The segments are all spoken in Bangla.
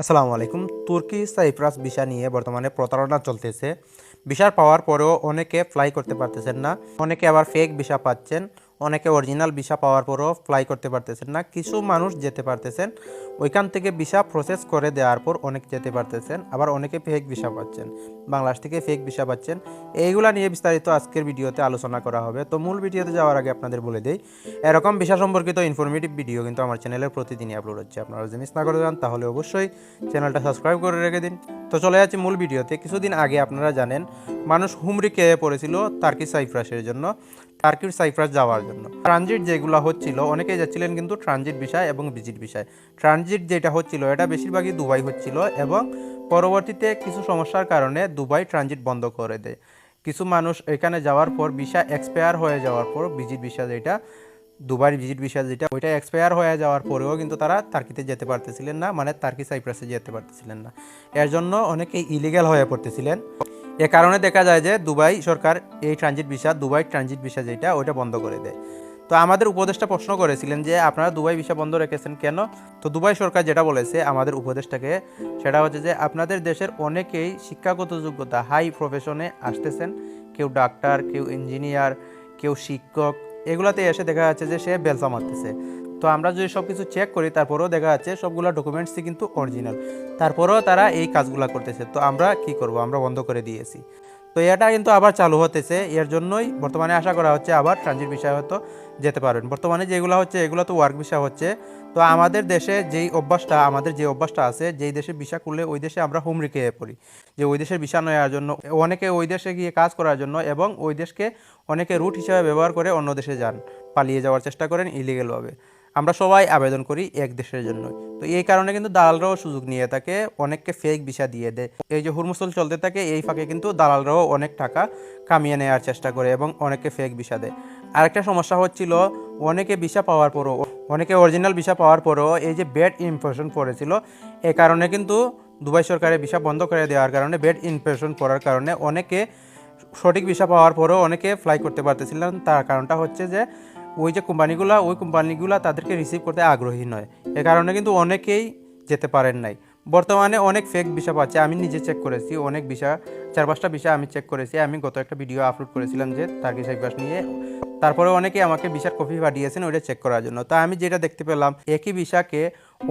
আসসালামু আলাইকুম। তুর্কি সাইপ্রাস ভিসা নিয়ে বর্তমানে প্রতারণা চলতেছে। ভিসার পাওয়ার পরেও অনেকে ফ্লাই করতে পারতেছেন না, অনেকে আবার ফেক ভিসা পাচ্ছেন। অনেকে অরিজিনাল ভিসা পাওয়ার পরও ফ্লাই করতে পারতেছেন না, কিছু মানুষ যেতে পারতেছেন। ওইখান থেকে ভিসা প্রসেস করে দেওয়ার পর অনেক যেতে পারতেছেন, আবার অনেকে ফেক ভিসা পাচ্ছেন, বাংলাদেশ থেকে ফেক ভিসা পাচ্ছেন। এইগুলা নিয়ে বিস্তারিত আজকের ভিডিওতে আলোচনা করা হবে। তো মূল ভিডিওতে যাওয়ার আগে আপনাদের বলে দেই, এরকম ভিসা সম্পর্কিত ইনফরমেটিভ ভিডিও কিন্তু আমার চ্যানেলে প্রতিদিনই আপলোড হচ্ছে। আপনারা যদি মিস না করে যান, তাহলে অবশ্যই চ্যানেলটা সাবস্ক্রাইব করে রেখে দিন। তো চলে যাচ্ছি মূল ভিডিওতে। কিছুদিন আগে আপনারা জানেন, মানুষ হুমড়ি খেয়ে পড়েছিল তার্কি সাইপ্রাসের জন্য। টার্কির সাইপ্রাস যাওয়ার জন্য। ট্রানজিট যেগুলো হচ্ছিল, অনেকেই যাচ্ছিলেন কিন্তু ট্রানজিট বিষয় এবং ভিজিট বিষয়। ট্রানজিট যেটা হচ্ছিল, এটা বেশিরভাগই দুবাই হচ্ছিল এবং পরবর্তীতে কিছু সমস্যার কারণে দুবাই ট্রানজিট বন্ধ করে দেয়। কিছু মানুষ এখানে যাওয়ার পর ভিসা এক্সপায়ার হয়ে যাওয়ার পর ভিজিট ভিসা যেটা দুবার ভিজিট ভিসা যেটা, ওইটা এক্সপায়ার হয়ে যাওয়ার পরেও কিন্তু তারা তার্কিতে যেতে পারতেছিলেন না মানে তার্কি সাইপ্রাসে যেতে পারতেছিলেন না। এর জন্য অনেকেই ইলিগাল হয়ে পড়তেছিলেন। এ কারণে দেখা যায় যে দুবাই সরকার এই transit visa Dubai transit visa যেটা, ওইটা বন্ধ করে দেয়। তো আমাদের উপদেষ্টা প্রশ্ন করেছিলেন যে, আপনারা দুবাই ভিসা বন্ধ রেখেছেন কেন? তো দুবাই সরকার যেটা বলেছে আমাদের উপদেষ্টাকে, সেটা হচ্ছে যে, আপনাদের দেশের অনেকেই শিক্ষাগত যোগ্যতা হাই প্রফেশনে আসতেছেন। কেউ ডাক্তার কেউ ইঞ্জিনিয়ার কেউ শিক্ষক এগুলাতে এসে দেখা যাচ্ছে যে সে বেলসা মারতেছে। তো আমরা যদি সব কিছু চেক করি, তারপরেও দেখা যাচ্ছে সবগুলো ডকুমেন্টসই কিন্তু অরিজিনাল তারপরেও তারা এই কাজগুলো করতেছে। তো আমরা কি করব? আমরা বন্ধ করে দিয়েছি। তো এটা কিন্তু আবার চালু হতেছে। এর জন্যই বর্তমানে আশা করা হচ্ছে আবার ট্রানজিট বিষয় হয়তো যেতে পারবেন। বর্তমানে যেগুলো হচ্ছে, এগুলো তো ওয়ার্ক ভিসা হচ্ছে। তো আমাদের দেশে যেই অভ্যাসটা, আমাদের যে অভ্যাসটা আছে, যেই দেশে ভিসা করলে ওই দেশে আমরা হুমড়ি খেয়ে পড়ি যে ওই দেশের ভিসা নেওয়ার জন্য, অনেকে ওই দেশে গিয়ে কাজ করার জন্য এবং ওই দেশকে অনেকে রুট হিসাবে ব্যবহার করে অন্য দেশে যান, পালিয়ে যাওয়ার চেষ্টা করেন ইলিগেলভাবে আমরা সবাই আবেদন করি এক দেশের জন্য তো এই কারণে কিন্তু দালালরাও সুযোগ নিয়ে থাকে, অনেককে ফেক ভিসা দিয়ে দেয়। এই যে হুরমুসল চলতে থাকে, এই ফাঁকে কিন্তু দালালরাও অনেক টাকা কামিয়ে নেওয়ার চেষ্টা করে এবং অনেকে ফেক ভিসা দেয়। আরেকটা সমস্যা হচ্ছিল, অনেকে ভিসা পাওয়ার পরও, অনেকে অরিজিনাল ভিসা পাওয়ার পরও এই যে ব্যাড ইমপ্রেশন পড়েছিল, এ কারণে কিন্তু দুবাই সরকারের ভিসা বন্ধ করে দেওয়ার কারণে বেড ইমপ্রেশন পড়ার কারণে অনেকে সঠিক ভিসা পাওয়ার পরেও অনেকে ফ্লাই করতে পারতেছিলেন। তার কারণটা হচ্ছে যে, ওই যে কোম্পানিগুলো, ওই কোম্পানিগুলো তাদেরকে রিসিভ করতে আগ্রহী নয়। এ কারণে কিন্তু অনেকেই যেতে পারেন নাই। বর্তমানে অনেক ফেক ভিসা পাচ্ছে। আমি নিজে চেক করেছি, অনেক ভিসা, চার পাঁচটা ভিসা আমি চেক করেছি। আমি গত একটা ভিডিও আপলোড করেছিলাম যে তার্কি সাইপ্রাস নিয়ে তারপরে অনেকে আমাকে ভিসার কপি পাঠিয়েছেন ওইটা চেক করার জন্য। তা আমি যেটা দেখতে পেলাম, একই ভিসাকে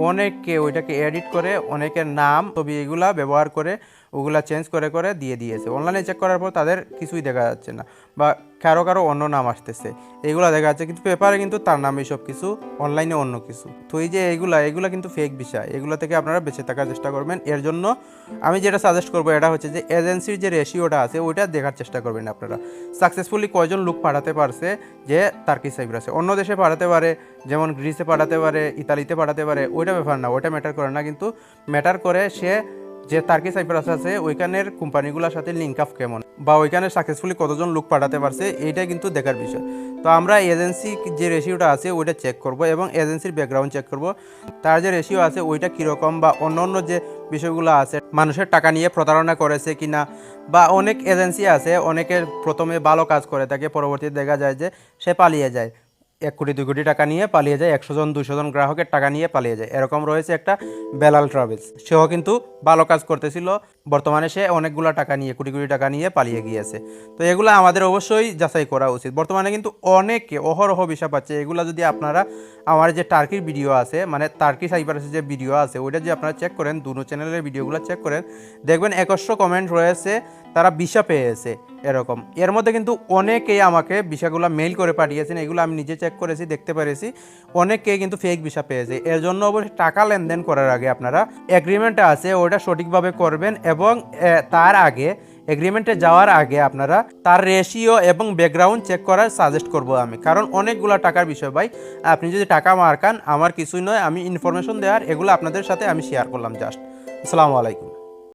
অনেকে ওইটাকে এডিট করে, অনেকের নাম, ছবি এগুলা ব্যবহার করে, ওগুলা চেঞ্জ করে করে দিয়ে দিয়েছে। অনলাইনে চেক করার পর তাদের কিছুই দেখা যাচ্ছে না বা কারও কারও অন্য নাম আসতেছে। এগুলা দেখা যাচ্ছে কিন্তু পেপারে কিন্তু তার নামে সব কিছু অনলাইনে অন্য কিছু। তো এই যে এগুলা এগুলা কিন্তু ফেক বিষয় এগুলো থেকে আপনারা বেঁচে থাকার চেষ্টা করবেন। এর জন্য আমি যেটা সাজেস্ট করব এটা হচ্ছে যে এজেন্সির যে রেশিওটা আছে, ওইটা দেখার চেষ্টা করবেন আপনারা। সাকসেসফুলি কয়জন লোক পাঠাতে পারছে যে তার্কি সাইপ্রাসে অন্য দেশে পাঠাতে পারে, যেমন গ্রিসে পাঠাতে পারে ইতালিতে পাঠাতে পারে, ওইটা ব্যাপার না, ওইটা ম্যাটার করে না। কিন্তু ম্যাটার করে সে যে তার্কি সাইপ্রাস আছে, ওইখানের কোম্পানিগুলোর সাথে লিঙ্ক আপ কেমন? বা ওইখানে সাকসেসফুলি কতজন লোক পাঠাতে পারছে এইটা কিন্তু দেখার বিষয়। তো আমরা এজেন্সি যে রেশিওটা আছে, ওইটা চেক করব এবং এজেন্সির ব্যাকগ্রাউন্ড চেক করব। তার যে রেশিও আছে, ওইটা কীরকম বা অন্য অন্য যে বিষয়গুলো আছে, মানুষের টাকা নিয়ে প্রতারণা করেছে কিনা বা অনেক এজেন্সি আছে, অনেকের প্রথমে ভালো কাজ করে থাকে, পরবর্তীতে দেখা যায় যে সে পালিয়ে যায়। এক কোটি, দুই কোটি টাকা নিয়ে পালিয়ে যায়, একশো জন দুশো জন গ্রাহকের টাকা নিয়ে পালিয়ে যায়। এরকম রয়েছে একটা বেলাল ট্রাভেলস সেও কিন্তু ভালো কাজ করতেছিল। বর্তমানে সে অনেকগুলো টাকা নিয়ে, কোটি কোটি টাকা নিয়ে পালিয়ে গিয়েছে। তো এগুলো আমাদের অবশ্যই যাচাই করা উচিত। বর্তমানে কিন্তু অনেকে অহরহ বিষা পাচ্ছে। এগুলো যদি আপনারা, আমার যে টার্কির ভিডিও আছে মানে টার্কি সাইবারের যে ভিডিও আছে, ওইটা যদি আপনারা চেক করেন, দুনো চ্যানেলের ভিডিওগুলো চেক করেন, দেখবেন একশো কমেন্ট রয়েছে, তারা বিষা পেয়েছে এরকম। এর মধ্যে কিন্তু অনেকেই আমাকে বিষাগুলো মেইল করে পাঠিয়েছেন, এগুলো আমি নিজে চেক করেছি, দেখতে পেরেছি। অনেকেই কিন্তু ফেক ভিসা পেয়েছে। এর জন্য অবশ্যই টাকা লেনদেন করার আগে আপনারা এগ্রিমেন্টটা আছে ওটা সঠিকভাবে করবেন এবং তার আগে এগ্রিমেন্টে যাওয়ার আগে আপনারা তার রেশিও এবং ব্যাকগ্রাউন্ড চেক করার সাজেস্ট করব আমি। কারণ অনেকগুলো টাকার বিষয় ভাই, আপনি যদি টাকা মারকান আমার কিছুই নয়, আমি ইনফরমেশন দেওয়ার, এগুলো আপনাদের সাথে আমি শেয়ার করলাম জাস্ট আসসালামু আলাইকুম।